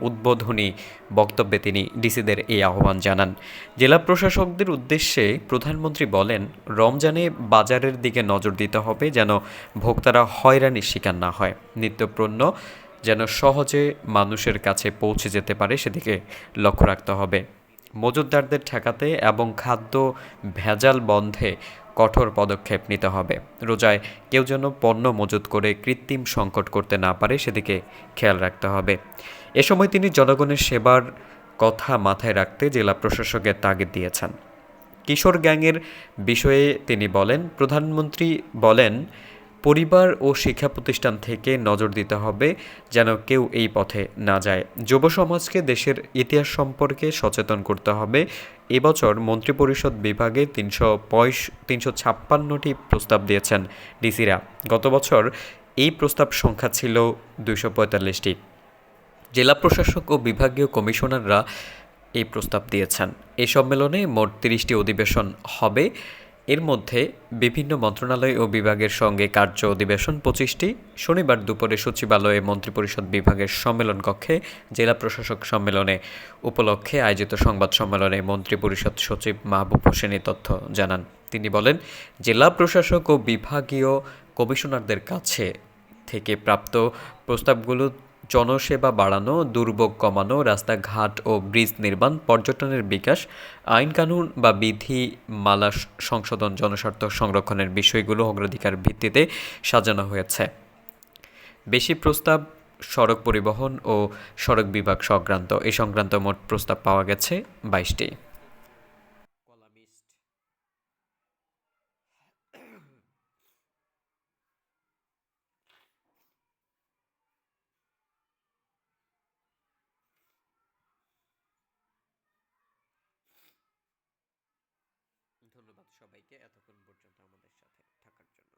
উদ্বোধনী বক্তব্যে তিনি ডিসিদের এই আহ্বান জানান। জেলা প্রশাসকদের উদ্দেশ্যে প্রধানমন্ত্রী বলেন, রমজানে বাজারের দিকে নজর দিতে হবে যেন ভোক্তারা হয়রানির শিকার না হয়। নিত্যপণ্য যেন সহজে মানুষের কাছে পৌঁছে যেতে পারে সেদিকে লক্ষ্য রাখতে হবে। মজুতদারদের ঠেকাতে এবং খাদ্য ভেজাল বন্ধে কঠোর পদক্ষেপ নিতে হবে। রোজায় কেউ যেন পণ্য মজুত করে কৃত্রিম সংকট করতে না পারে, সেদিকে খেয়াল রাখতে হবে। এ সময় তিনি জনগণের সেবার কথা মাথায় রাখতে জেলা প্রশাসকের তাগিদ দিয়েছেন। কিশোর গ্যাংয়ের বিষয়ে তিনি বলেন, প্রধানমন্ত্রী বলেন পরিবার ও শিক্ষা প্রতিষ্ঠান থেকে নজর দিতে হবে যেন কেউ এই পথে না যায়। যুব সমাজকে দেশের ইতিহাস সম্পর্কে সচেতন করতে হবে। এবছর মন্ত্রিপরিষদ বিভাগে তিনশো পঁয়ষ তিনশো ছাপ্পান্নটি প্রস্তাব দিয়েছেন ডিসিরা। গত বছর এই প্রস্তাব সংখ্যা ছিল দুইশো পঁয়তাল্লিশটি। জেলা প্রশাসক ও বিভাগীয় কমিশনাররা এই প্রস্তাব দিয়েছেন। এই সম্মেলনে মোট তিরিশটি অধিবেশন হবে। এর মধ্যে বিভিন্ন মন্ত্রণালয় ও বিভাগের সঙ্গে কার্য অধিবেশন পঁচিশটি। শনিবার দুপুরে সচিবালয়ে মন্ত্রিপরিষদ বিভাগের সম্মেলন কক্ষে জেলা প্রশাসক সম্মেলনে উপলক্ষে আয়োজিত সংবাদ সম্মেলনে মন্ত্রিপরিষদ সচিব মাহবুব হোসেন তথ্য জানান। তিনি বলেন, জেলা প্রশাসক ও বিভাগীয় কমিশনারদের কাছে থেকে প্রাপ্ত প্রস্তাবগুলো জনসেবা বাড়ানো, দুর্ভোগ কমানো, রাস্তাঘাট ও ব্রিজ নির্মাণ, পর্যটনের বিকাশ, আইন কানুন বা বিধি মালা সংশোধন, জনস্বার্থ সংরক্ষণের বিষয়গুলো অগ্রাধিকার ভিত্তিতে সাজানো হয়েছে। বেশি প্রস্তাব, সড়ক পরিবহন ও সড়ক বিভাগ সংক্রান্ত এই সংক্রান্ত মোট প্রস্তাব পাওয়া গেছে বাইশটি। ধন্যবাদ সবাইকে এতক্ষণ পর্যন্ত আমাদের সাথে থাকার জন্য।